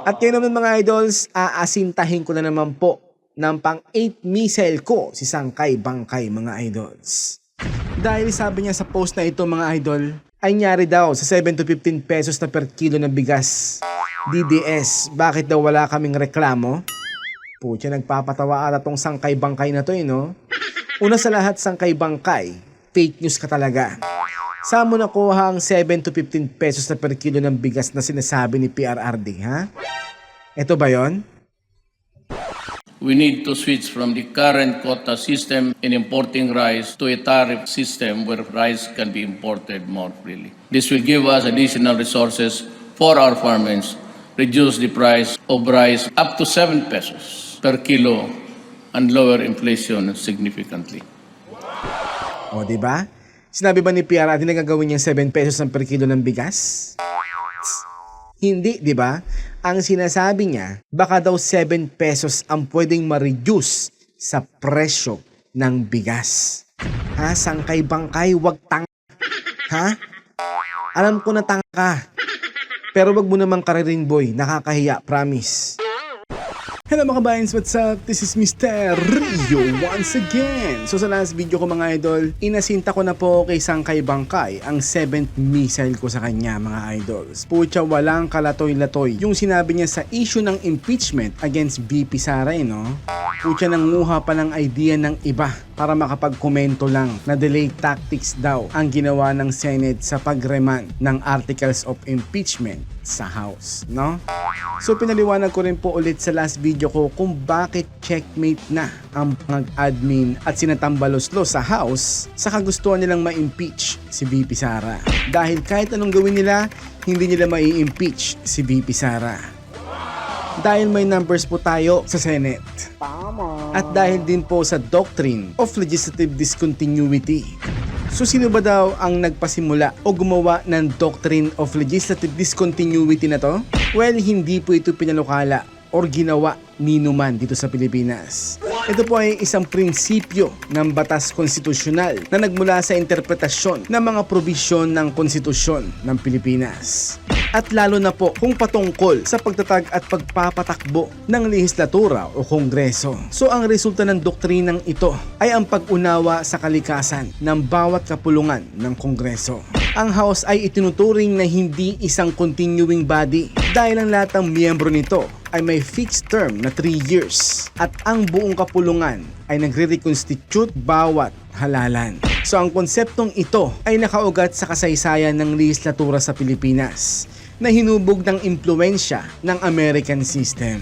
At kayo naman mga idols, aasintahin ko na naman po ng pang 8 missile ko si Sangkay Bangkay mga idols. Dahil sabi niya sa post na ito mga idol, ay nyari daw sa 7 to 15 pesos na per kilo na bigas. DDS, bakit daw wala kaming reklamo? Pucha, nagpapatawa ata tong Sangkay Bangkay na to eh, no? Una sa lahat, Sangkay Bangkay, fake news ka talaga. Saan mo nakuha ang 7 to 15 pesos na per kilo ng bigas na sinasabi ni PRRD, ha? Ito ba yon? We need to switch from the current quota system in importing rice to a tariff system where rice can be imported more freely. This will give us additional resources for our farmers, reduce the price of rice up to 7 pesos per kilo, and lower inflation significantly. O, di ba? Sinabi ba ni PRRD na gagawin niyang 7 pesos ang per kilo ng bigas? Hindi, di ba? Ang sinasabi niya, baka daw 7 pesos ang pwedeng ma-reduce sa presyo ng bigas. Ha? Sangkay bangkay, wag tang... Ha? Alam ko na tanga ka. Pero wag mo namang karirin boy, nakakahiya, promise. Hello mga kabayans, what's up? This is Mr. Rio once again. So sa last video ko mga idol, inasinta ko na po kay Sangkay Bangkay ang 7th missile ko sa kanya mga idols. Pucha, walang kalatoy-latoy yung sinabi niya sa issue ng impeachment against BP Sara, eh, no? Pucha, nanguha pa ng idea ng iba para makapagkomento lang na delay tactics daw ang ginawa ng Senate sa pagremand ng articles of impeachment sa House, no? So pinaliwanag ko rin po ulit sa last video ko kung bakit checkmate na ang pang-admin at sinatambalos-los sa House sa kagustuhan nilang ma-impeach si VP Sara. Dahil kahit anong gawin nila, hindi nila mai-impeach si VP Sara. Dahil may numbers po tayo sa Senate. At dahil din po sa doctrine of legislative discontinuity. So sino ba daw ang nagpasimula o gumawa ng doctrine of legislative discontinuity na to? Well, hindi po ito pinalukala or ginawa ni Numan dito sa Pilipinas. Ito po ay isang prinsipyo ng batas konstitusyonal na nagmula sa interpretasyon ng mga probisyon ng konstitusyon ng Pilipinas. At lalo na po kung patungkol sa pagtatag at pagpapatakbo ng lehislatura o kongreso. So ang resulta ng doktrinang ito ay ang pag-unawa sa kalikasan ng bawat kapulungan ng kongreso. Ang House ay itinuturing na hindi isang continuing body dahil ang lahat ng miyembro nito ay may fixed term na 3 years at ang buong kapulungan ay nagre-reconstitute bawat halalan. So ang konseptong ito ay nakaugat sa kasaysayan ng legislatura sa Pilipinas na hinubog ng impluensya ng American system.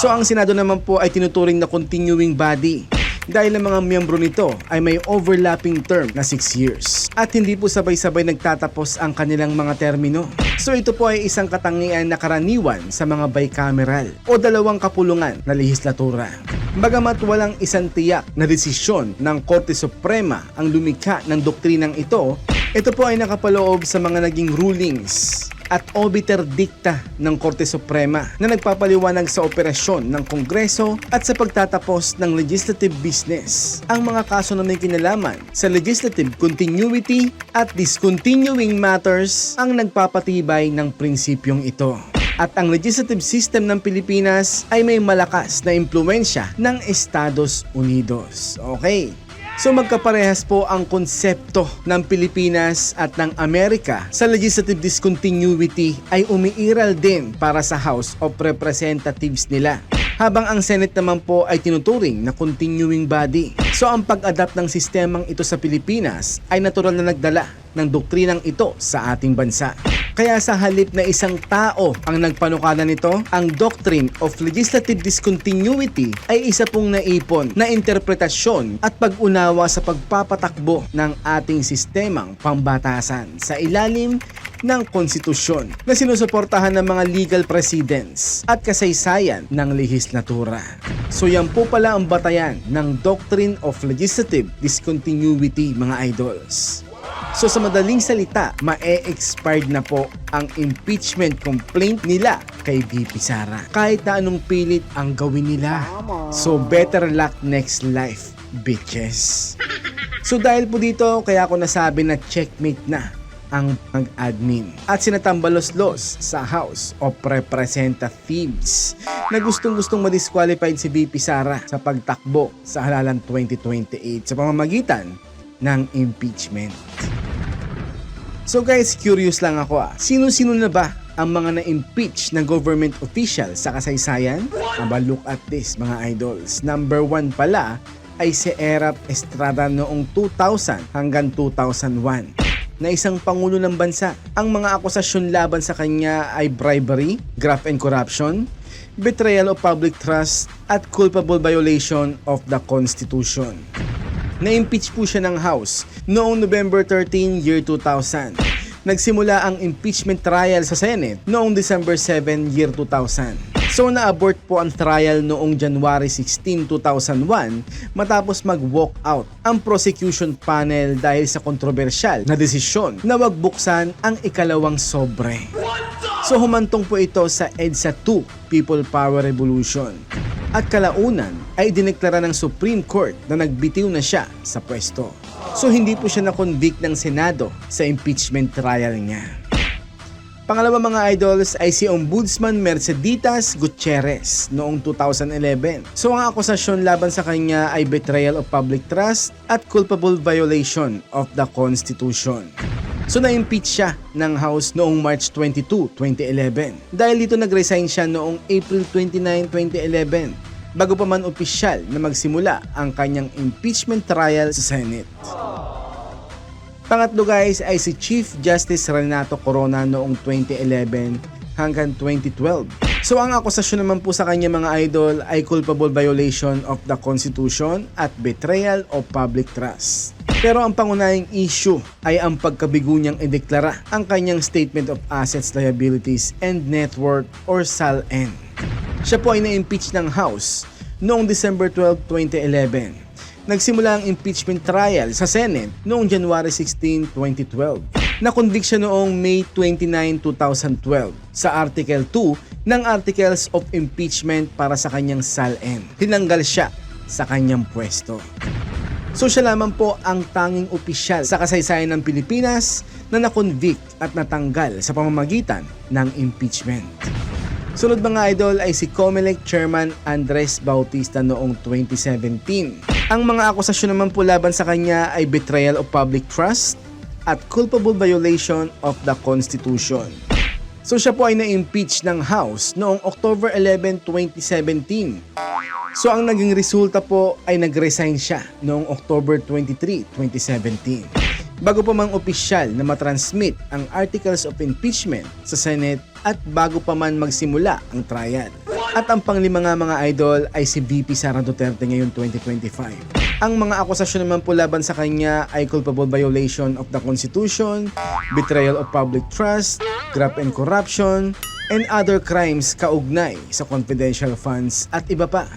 So ang Senado naman po ay tinuturing na continuing body dahil ang mga miyembro nito ay may overlapping term na 6 years at hindi po sabay-sabay nagtatapos ang kanilang mga termino. So ito po ay isang katangian na karaniwan sa mga bicameral o dalawang kapulungan na lehislatura. Bagamat walang isang tiyak na desisyon ng Korte Suprema ang lumikha ng doktrinang ito, ito po ay nakapaloob sa mga naging rulings at obiter dicta ng Korte Suprema na nagpapaliwanag sa operasyon ng Kongreso at sa pagtatapos ng legislative business. Ang mga kaso na may kinalaman sa legislative continuity at discontinuing matters ang nagpapatibay ng prinsipyong ito. At ang legislative system ng Pilipinas ay may malakas na impluensya ng Estados Unidos. Okay. So magkaparehas po ang konsepto ng Pilipinas at ng Amerika sa legislative discontinuity ay umiiral din para sa House of Representatives nila. Habang ang Senate naman po ay tinuturing na continuing body. So ang pag-adapt ng sistemang ito sa Pilipinas ay natural na nagdala ng doktrinang ito sa ating bansa. Kaya sa halip na isang tao ang nagpanukala nito, ang Doctrine of Legislative Discontinuity ay isa pong naipon na interpretasyon at pag-unawa sa pagpapatakbo ng ating sistemang pambatasan sa ilalim ng konstitusyon na sinusuportahan ng mga legal precedents at kasaysayan ng lehislatura. So yan po pala ang batayan ng Doctrine of Legislative Discontinuity mga idols. So sa madaling salita, ma-expired na po ang impeachment complaint nila kay VP Sara. Kahit na anong pilit ang gawin nila. So better luck next life, bitches. So dahil po dito, kaya ako nasabi na checkmate na ang mag-admin at sinatambalos-los sa House of Representatives na gustong-gustong madisqualified si VP Sara sa pagtakbo sa halalan 2028 sa pamamagitan ng impeachment. So guys, curious lang ako ah. Sino-sino na ba ang mga na-impeach na government official sa kasaysayan? Aba, look at this mga idols. Number one pala ay si Erap Estrada noong 2000 hanggang 2001 na isang pangulo ng bansa. Ang mga akusasyon laban sa kanya ay bribery, graft and corruption, betrayal of public trust, at culpable violation of the Constitution. Na-impeach po siya ng House noong November 13, year 2000. Nagsimula ang impeachment trial sa Senate noong December 7, year 2000. So na-abort po ang trial noong January 16, 2001 matapos mag-walk out ang prosecution panel dahil sa kontrobersyal na desisyon na wag buksan ang ikalawang sobre. So humantong po ito sa EDSA 2 People Power Revolution. At kalaunan ay dineklara ng Supreme Court na nagbitiw na siya sa pwesto. So hindi po siya na-convict ng Senado sa impeachment trial niya. Pangalawa mga idols ay si Ombudsman Merceditas Gutierrez noong 2011. So ang akusasyon laban sa kanya ay betrayal of public trust at culpable violation of the Constitution. So na-impeach siya ng House noong March 22, 2011. Dahil dito nag-resign siya noong April 29, 2011 bago pa man opisyal na magsimula ang kanyang impeachment trial sa Senate. Pangatlo guys ay si Chief Justice Renato Corona noong 2011 hanggang 2012. So ang akusasyon naman po sa kanya mga idol ay culpable violation of the Constitution at betrayal of public trust. Pero ang pangunahing issue ay ang pagkabigo niyang ideklara ang kanyang Statement of Assets, Liabilities, and Net Worth or SALN. Siya po ay na-impeach ng House noong December 12, 2011 nagsimula ang impeachment trial sa Senate noong January 16, 2012. Na-convict siya noong May 29, 2012 sa Article 2 ng Articles of Impeachment para sa kanyang SALN. Tinanggal siya sa kanyang pwesto. So siya lamang po ang tanging opisyal sa kasaysayan ng Pilipinas na na-convict at natanggal sa pamamagitan ng impeachment. Sunod mga idol ay si COMELEC Chairman Andres Bautista noong 2017. Ang mga akusasyon naman po laban sa kanya ay betrayal of public trust at culpable violation of the Constitution. So siya po ay na-impeach ng House noong October 11, 2017. So ang naging resulta po ay nag-resign siya noong October 23, 2017 bago pa mang opisyal na matransmit ang articles of impeachment sa Senate at bago pa man magsimula ang trial. At ang panglima nga mga idol ay si VP Sara Duterte ngayon 2025. Ang mga akusasyon naman po laban sa kanya ay culpable violation of the Constitution, betrayal of public trust, graft and corruption, and other crimes kaugnay sa confidential funds at iba pa.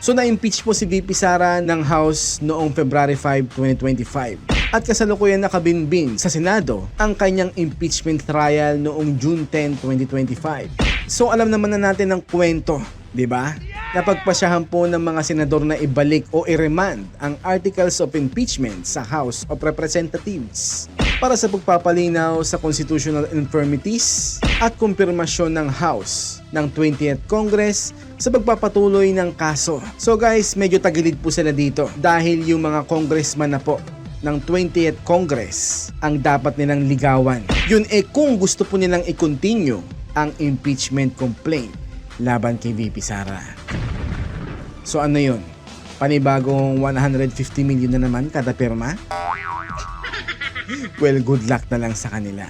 So na-impeach po si VP Sara ng House noong February 5, 2025 at kasalukuyan nakabinbin sa Senado ang kanyang impeachment trial noong June 10, 2025. So alam naman na natin ang kwento, di ba? Napagpasyahan po ng mga senador na ibalik o i-remand ang articles of impeachment sa House of Representatives para sa pagpapalinaw sa constitutional infirmities at kumpirmasyon ng House ng 20th Congress sa pagpapatuloy ng kaso. So guys, medyo tagilid po sila dito dahil yung mga congressman na po ng 20th Congress ang dapat nilang ligawan. Yun eh kung gusto po nilang i-continue ang impeachment complaint laban kay VP Sara. So ano yun? Panibagong 150 million na naman kada pirma? Well, good luck na lang sa kanila.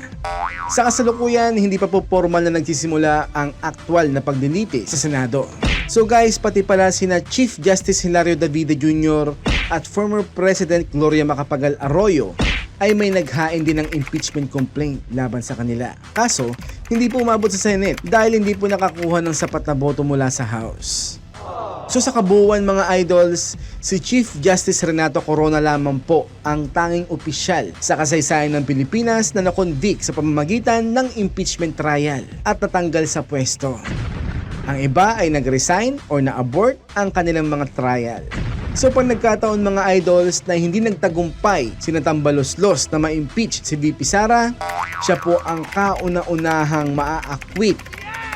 Sa kasalukuyan, hindi pa po formal na nagsisimula ang aktwal na pagdiliti sa Senado. So guys, pati pala sina Chief Justice Hilario Davide Jr. at former President Gloria Macapagal Arroyo ay may naghain din ng impeachment complaint laban sa kanila. Kaso, hindi po umabot sa Senate dahil hindi po nakakuha ng sapat na boto mula sa House. So sa kabuuan mga idols, si Chief Justice Renato Corona lamang po ang tanging opisyal sa kasaysayan ng Pilipinas na nakonvict sa pamamagitan ng impeachment trial at natanggal sa pwesto. Ang iba ay nag-resign or na-abort ang kanilang mga trial. So pag nagkataon mga idols na hindi nagtagumpay sina Tambaloslos na ma-impeach si VP Sara, siya po ang kauna-unahang maa-acquit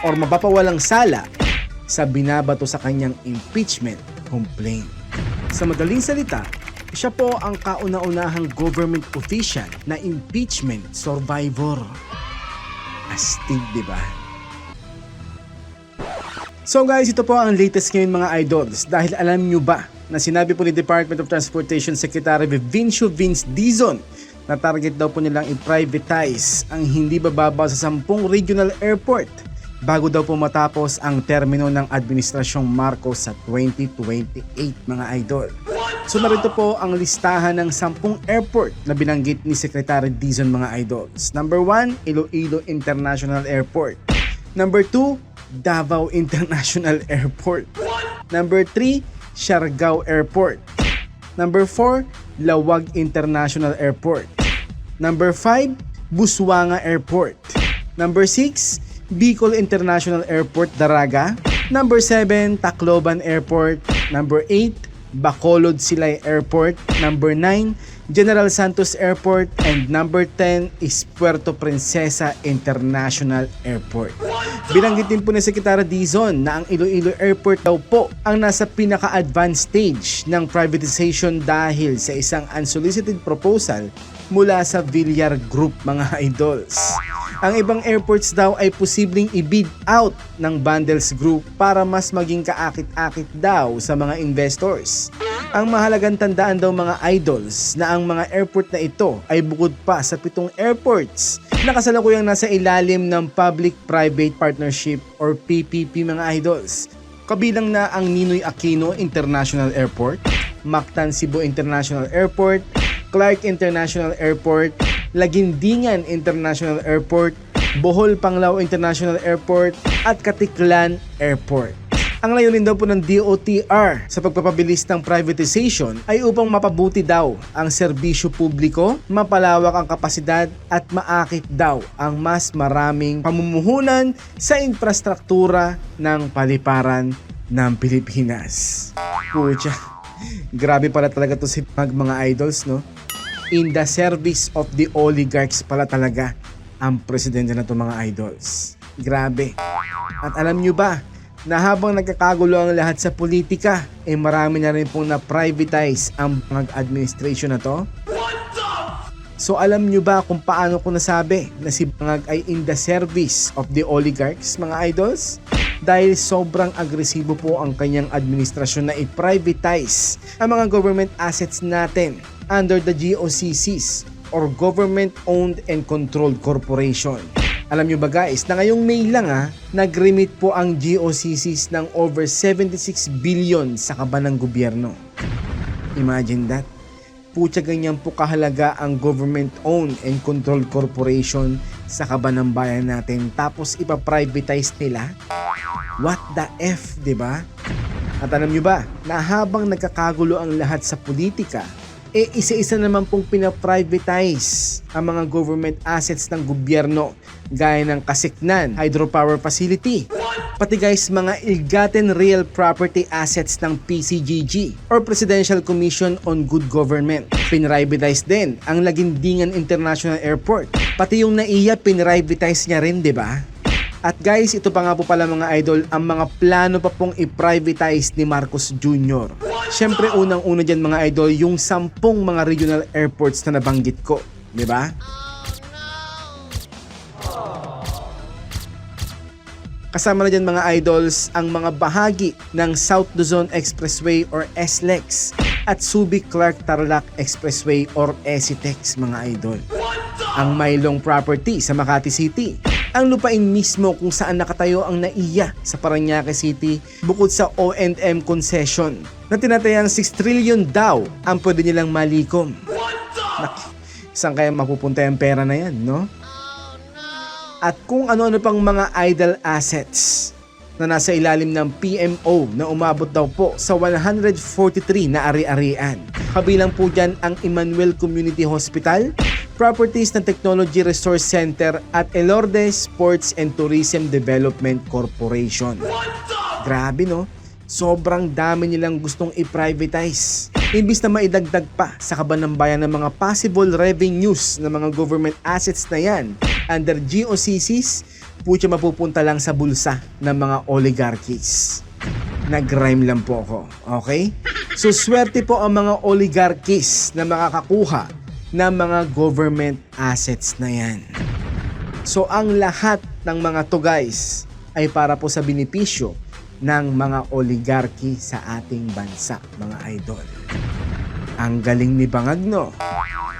or mapapawalang sala sa binabato sa kanyang impeachment complaint. Sa madaling salita, siya po ang kauna-unahang government official na impeachment survivor. Astig, di ba? So guys, ito po ang latest ngayon mga idols dahil alam nyo ba na sinabi po ni Department of Transportation Secretary Vincio Vince Dizon na target daw po nilang i-privatize ang hindi bababa sa 10 regional airport bago daw po matapos ang termino ng Administrasyong Marcos sa 2028 mga idol. So narito po ang listahan ng 10 airport na binanggit ni Secretary Dizon mga idols. Number 1, Iloilo International Airport. Number 2, Davao International Airport. Number 3, Siargao Airport. Number 4, Lawag International Airport. Number 5, Buswanga Airport. Number 6, Bicol International Airport, Daraga. Number 7, Tacloban Airport. Number 8, Bacolod Silay Airport. Number 9, General Santos Airport. And number 10 is Puerto Princesa International Airport. Binanggit din po ni Sekretary Dizon na ang Iloilo Airport daw po ang nasa pinaka-advanced stage ng privatization dahil sa isang unsolicited proposal mula sa Villar Group mga idols. Ang ibang airports daw ay posibleng i-bid out ng Bundles Group para mas maging kaakit-akit daw sa mga investors. Ang mahalagang tandaan daw mga idols na ang mga airport na ito ay bukod pa sa pitong airports na kasalukuyang nasa ilalim ng Public-Private Partnership or PPP mga idols. Kabilang na ang Ninoy Aquino International Airport, Mactan Cebu International Airport, Clark International Airport, Lagindingan International Airport, Bohol Panglao International Airport, at Katiklan Airport. Ang layunin daw po ng DOTR sa pagpapabilis ng privatization ay upang mapabuti daw ang serbisyo publiko, mapalawak ang kapasidad at maakit daw ang mas maraming pamumuhunan sa infrastruktura ng paliparan ng Pilipinas. Pucha, grabe pala talaga to si Pag mga idols, no? In the service of the oligarchs pala talaga ang presidente na to mga idols. Grabe. At alam nyo ba, na habang nagkakagulo ang lahat sa politika, eh marami na rin pong na-privatize ang mga administration na to? So alam nyo ba kung paano ko nasabi na si Bangag ay in the service of the oligarchs mga idols? Dahil sobrang agresibo po ang kanyang administrasyon na i-privatize ang mga government assets natin under the GOCCs or Government Owned and Controlled Corporation. Alam nyo ba guys, na ngayong May lang ha, nag-remit po ang GOCCs ng over 76 billion sa kaba ng gobyerno. Imagine that. Putya ganyan po kahalaga ang government-owned and controlled corporation sa kaba ng bayan natin tapos ipa-privatize nila? What the F, ba? At alam nyo ba, na habang nagkakagulo ang lahat sa politika, e isa-isa naman pong pinaprivatize ang mga government assets ng gobyerno gaya ng Kasiknan Hydropower Facility. Pati guys mga ill-gotten real property assets ng PCGG or Presidential Commission on Good Government. Pinrivatize din ang Lagindingan International Airport. Pati yung NAIA pinrivatize niya rin, di ba? At guys, ito pa nga po pala mga idol, ang mga plano pa pong i-privatize ni Marcos Jr. Siyempre unang-una dyan mga idol, yung sampung mga regional airports na nabanggit ko. Di ba? Kasama na dyan mga idols ang mga bahagi ng South Luzon Expressway or SLEX at Subic Clark Tarlac Expressway or SCTEX mga idol. Ang Maylong property sa Makati City. Ang lupain mismo kung saan nakatayo ang NAIA sa Paranaque City bukod sa O&M concession na tinatayang 6 trillion daw ang pwede nilang malikom. Naki, saan kaya mapupunta yung pera na yan, no? at kung ano-ano pang mga idle assets na nasa ilalim ng PMO na umabot daw po sa 143 na ari-arian. Kabilang po dyan ang Emmanuel Community Hospital, properties ng Technology Resource Center at Elorde Sports and Tourism Development Corporation. Grabe no? Sobrang dami nilang gustong i-privatize. Imbis na maidagdag pa sa kabanambayan ng mga possible revenues ng mga government assets na yan under GOCCs, putya mapupunta lang sa bulsa ng mga oligarchies. Nag-rhyme lang po ako, okay? So swerte po ang mga oligarchies na makakakuha ng mga government assets na yan. So ang lahat ng mga to guys ay para po sa benepisyo ng mga oligarchy sa ating bansa, mga idol. Ang galing ni Bangagno.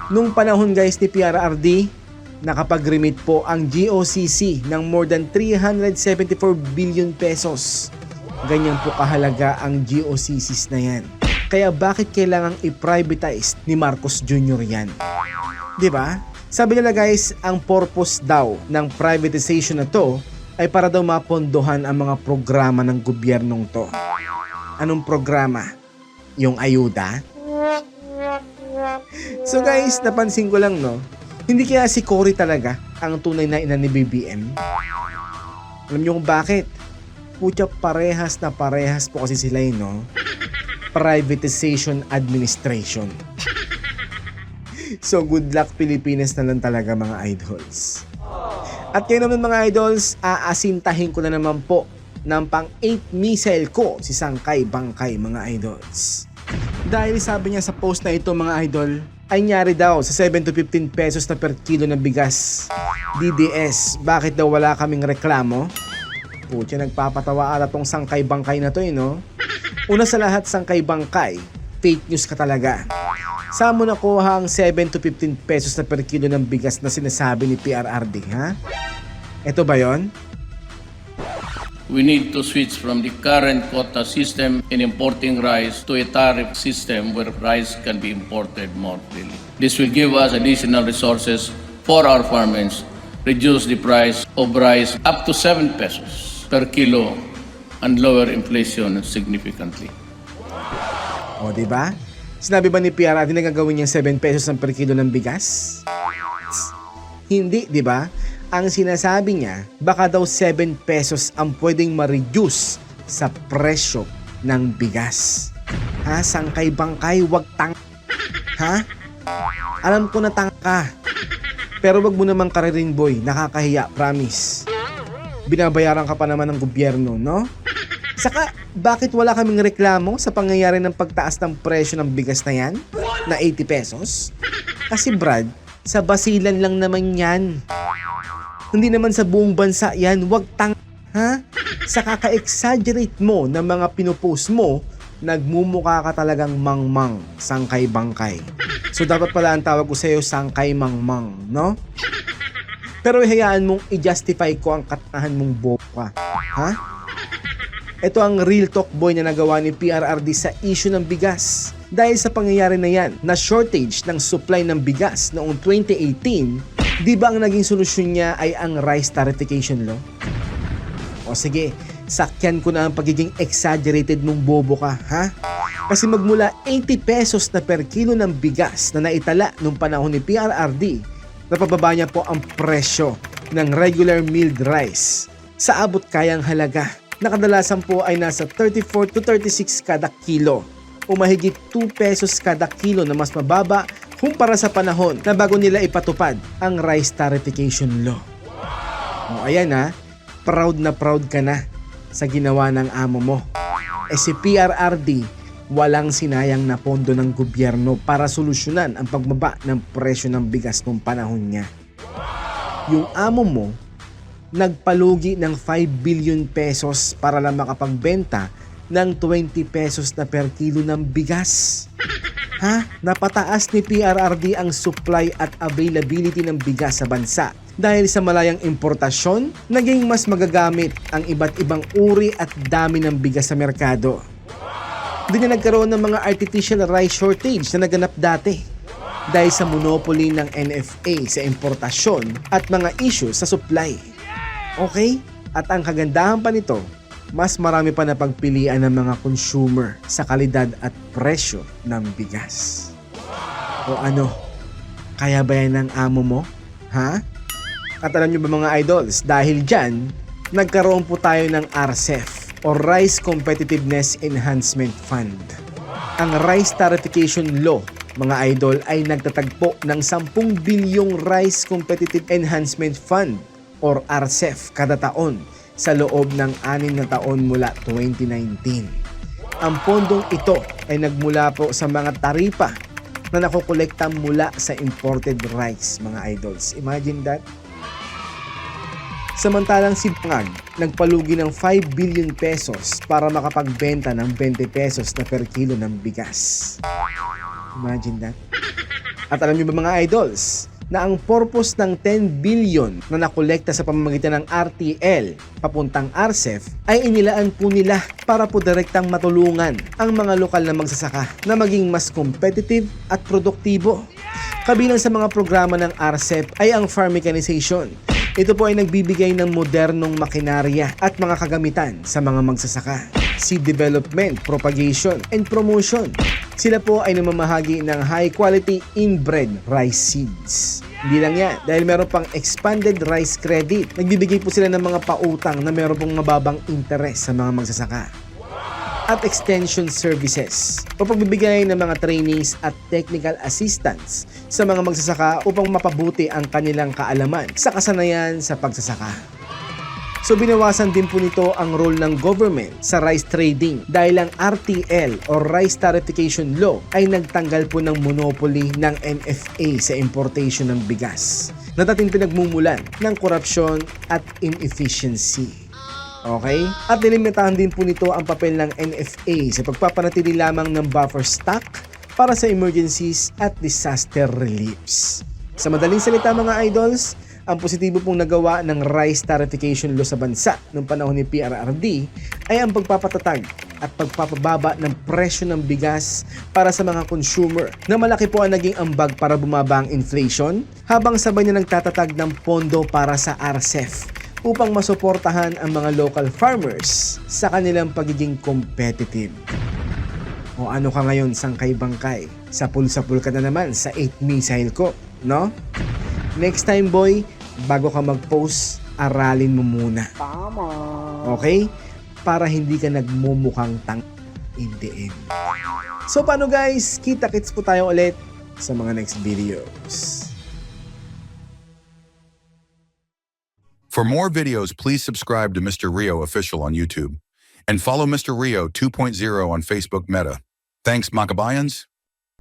Nung panahon guys ni PRRD, nakapag-remit po ang GOCC ng more than 374 billion pesos. Ganyan po kahalaga ang GOCCs na yan. Kaya bakit kailangang i-privatize ni Marcos Jr. yan? 'Di ba? Sabi nila guys, ang purpose daw ng privatization na to ay para daw mapondohan ang mga programa ng gobyernong to. Anong programa? Yung ayuda? So guys, napansin ko lang no, hindi kaya si Cory talaga ang tunay na ina ni BBM? Alam niyo kung bakit? Putya parehas na parehas po kasi sila eh, no? Privatization Administration. So good luck Pilipinas na lang talaga mga idols. At kayo naman mga idols, aasintahin ko na naman po ng pang 8 missile ko si Sangkay Bangkay mga idols. Dahil sabi niya sa post na ito mga idol, ay nyari daw sa 7 to 15 pesos na per kilo ng bigas. DDS, bakit daw wala kaming reklamo? Putya, nagpapatawa ata tong Sangkay Bangkay na to eh, no? Una sa lahat, Sangkay Bangkay, fake news ka talaga. Saan mo nakuha ang 7 to 15 pesos na per kilo ng bigas na sinasabi ni PRRD, ha? Ito ba yon? We need to switch from the current quota system in importing rice to a tariff system where rice can be imported more freely. This will give us additional resources for our farmers, reduce the price of rice up to 7 pesos per kilo and lower inflation significantly. O, di ba? Sinabi ba ni PRRD na gagawin niyang 7 pesos ang per kilo ng bigas? Hindi, di ba? Ang sinasabi niya, baka daw 7 pesos ang pwedeng ma-reduce sa presyo ng bigas. Ha? Sangkay bangkay, wag tang... Ha? Alam ko na tang ka. Pero wag mo naman kariring boy, nakakahiya, promise. Binabayaran ka pa naman ng gobyerno, no? Saka, bakit wala kaming reklamo sa pangyayari ng pagtaas ng presyo ng bigas na yan? Na 80 pesos? Kasi Brad, sa basilan lang naman yan. Hindi naman sa buong bansa yan. Wag tang... Ha? Sa kaka-exaggerate mo ng mga pinupost mo, nagmumukha ka talagang mangmang, sangkay-bangkay. So dapat pala ang tawag ko sa'yo, sangkay-mangmang, no? Pero hayaan mong i-justify ko ang katahan mong boka. Ha? Ito ang real talk boy na nagawa ni PRRD sa issue ng bigas. Dahil sa pangyayari na yan, na shortage ng supply ng bigas noong 2018, di ba ang naging solusyon niya ay ang rice tarification law? O sige, sakyan ko na ang pagiging exaggerated mong bobo ka, ha? Kasi magmula 80 pesos na per kilo ng bigas na naitala nung panahon ni PRRD, napababa niya po ang presyo ng regular milled rice sa abot kayang halaga na kadalasan po ay nasa 34 to 36 kada kilo o mahigit 2 pesos kada kilo na mas mababa kumpara sa panahon na bago nila ipatupad ang rice tarification law. O ayan ha, proud na proud ka na sa ginawa ng amo mo. Eh si PRRD, walang sinayang na pondo ng gobyerno para solusyonan ang pagbaba ng presyo ng bigas noong panahon niya. Yung amo mo, nagpalugi ng 5 billion pesos para lang makapagbenta ng 20 pesos na per kilo ng bigas. Ha? Napataas ni PRRD ang supply at availability ng bigas sa bansa. Dahil sa malayang importasyon, naging mas magagamit ang iba't ibang uri at dami ng bigas sa merkado. Doon na nagkaroon ng mga artificial rice shortage na naganap dati dahil sa monopoly ng NFA sa importasyon at mga issue sa supply. Okay? At ang kagandahan pa nito, mas marami pa na pagpilian ng mga consumer sa kalidad at presyo ng bigas. O ano? Kaya ba yan ng amo mo? Ha? At alam nyo ba mga idols, dahil dyan, nagkaroon po tayo ng RCEF o Rice Competitiveness Enhancement Fund. Ang Rice Tarification Law, mga idol, ay nagtatagpo ng 10 bilyong Rice Competitive Enhancement Fund or RCEF kada taon sa loob ng anim na taon mula 2019. Ang pondong ito ay nagmula po sa mga taripa na nakokolekta mula sa imported rice, mga idols. Imagine that. Samantalang si Pangag nagpalugi ng 5 billion pesos para makapagbenta ng 20 pesos na per kilo ng bigas. Imagine that. At alam niyo ba mga idols, na ang purpose ng 10 billion na nakolekta sa pamamagitan ng RTL papuntang RCEF ay inilaan po nila para po direktang matulungan ang mga lokal na magsasaka na maging mas competitive at produktibo. Kabilang sa mga programa ng RCEP ay ang farm mechanization. Ito po ay nagbibigay ng modernong makinarya at mga kagamitan sa mga magsasaka. Seed development, propagation, and promotion. Sila po ay namamahagi ng high quality inbred rice seeds. Hindi lang yan, dahil meron pang expanded rice credit. Nagbibigay po sila ng mga pautang na meron pong mababang interes sa mga magsasaka at extension services o pagbibigay ng mga trainings at technical assistance sa mga magsasaka upang mapabuti ang kanilang kaalaman sa kasanayan sa pagsasaka. So binawasan din po nito ang role ng government sa rice trading dahil ang RTL o Rice Tarification Law ay nagtanggal po ng monopoly ng NFA sa importation ng bigas na dating pinagmumulan ng korupsyon at inefficiency. Okay? At nilimitahan din po nito ang papel ng NFA sa pagpapanatili lamang ng buffer stock para sa emergencies at disaster reliefs. Sa madaling salita mga idols, ang positibo pong nagawa ng rice tarification law sa bansa noong panahon ni PRRD ay ang pagpapatatag at pagpapababa ng presyo ng bigas para sa mga consumer na malaki po ang naging ambag para bumaba ang inflation habang sabay na nagtatatag ng pondo para sa RCEF upang masuportahan ang mga local farmers sa kanilang pagiging competitive. O ano ka ngayon, sangkay bangkay? Sapul-sapul ka na naman sa 8 missile ko, no? Next time boy, bago ka mag-post, aralin mo muna. Tama. Okay? Para hindi ka nagmumukhang tang in the end. So paano guys? Kita-kits po tayo ulit sa mga next videos. For more videos, please subscribe to Mr. Rio Official on YouTube and follow Mr. Rio 2.0 on Facebook Meta. Thanks, Makabayans.